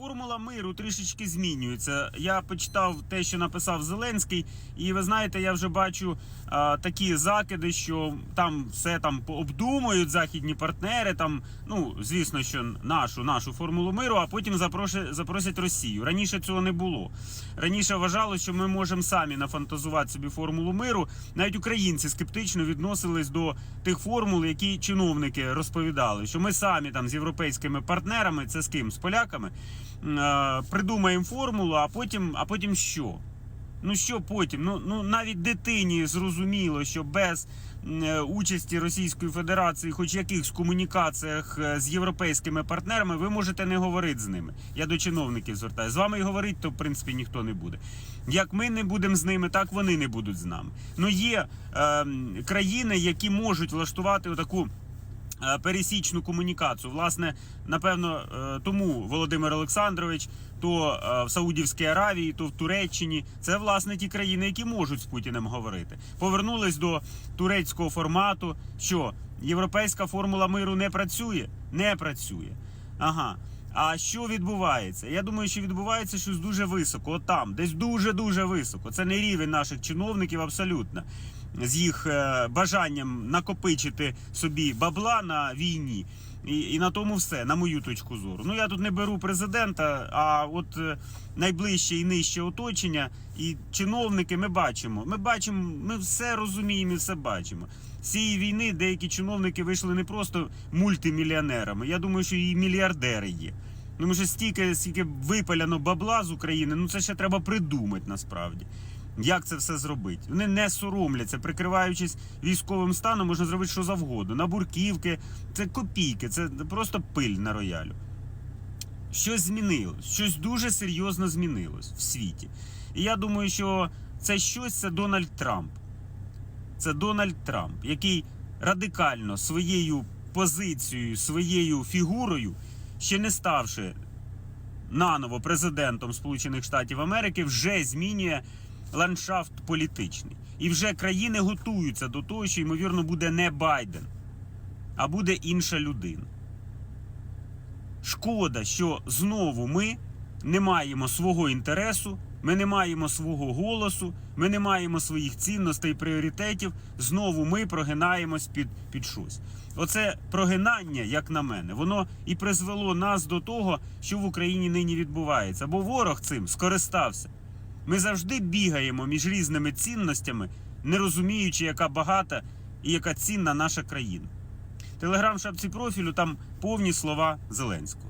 формула миру трішечки змінюється. Я почитав те, що написав Зеленський, і ви знаєте, я вже бачу а, такі закиди, що там все там обдумують західні партнери. Там, ну звісно, що нашу нашу формулу миру, а потім запроси- запросять Росію. Раніше цього не було. Раніше вважалося, що ми можемо самі нафантазувати собі формулу миру. Навіть українці скептично відносились до тих формул, які чиновники розповідали, що ми самі там з європейськими партнерами, це з ким? З поляками, придумаємо формулу, а потім, а потім що? Ну що потім? Ну, ну навіть дитині зрозуміло, що без е, участі Російської Федерації, хоч якихось комунікаціях е, з європейськими партнерами, ви можете не говорити з ними. Я до чиновників звертаюся. З вами і говорити, то в принципі ніхто не буде. Як ми не будемо з ними, так вони не будуть з нами. Ну є е, країни, які можуть влаштувати отаку. Е, Пересічну комунікацію. Власне, напевно, е, тому Володимир Олександрович, то е, в Саудівській Аравії, то в Туреччині. Це власне ті країни, які можуть з Путіним говорити. Повернулись до турецького формату. Що європейська формула миру не працює? Не працює. Ага. А що відбувається? Я думаю, що відбувається щось дуже високо. От там, десь дуже дуже високо. Це не рівень наших чиновників абсолютно. З їх е, бажанням накопичити собі бабла на війні. І, і на тому все, на мою точку зору. Ну я тут не беру президента, а от е, найближче і нижче оточення, і чиновники ми бачимо. Ми бачимо, ми все розуміємо і все бачимо. З цієї війни деякі чиновники вийшли не просто мультимільйонерами. Я думаю, що і мільярдери є. Тому що стільки, стільки випаляно бабла з України, ну це ще треба придумати насправді. Як це все зробити? Вони не соромляться, прикриваючись військовим станом, можна зробити що завгодно. На бурківки, це копійки, це просто пиль на роялю. Щось змінилось, щось дуже серйозно змінилось в світі. І я думаю, що це щось це Дональд Трамп. Це Дональд Трамп, який радикально своєю позицією, своєю фігурою, ще не ставши наново президентом Сполучених Штатів Америки, вже змінює ландшафт політичний. І вже країни готуються до того, що ймовірно буде не Байден, а буде інша людина. Шкода, що знову ми не маємо свого інтересу, ми не маємо свого голосу, ми не маємо своїх цінностей, пріоритетів. Знову ми прогинаємось під, під щось. Оце прогинання, як на мене, воно і призвело нас до того, що в Україні нині відбувається. Бо ворог цим скористався. Ми завжди бігаємо між різними цінностями, не розуміючи, яка багата і яка цінна наша країна. Телеграм-шапці профілю там повні слова Зеленського.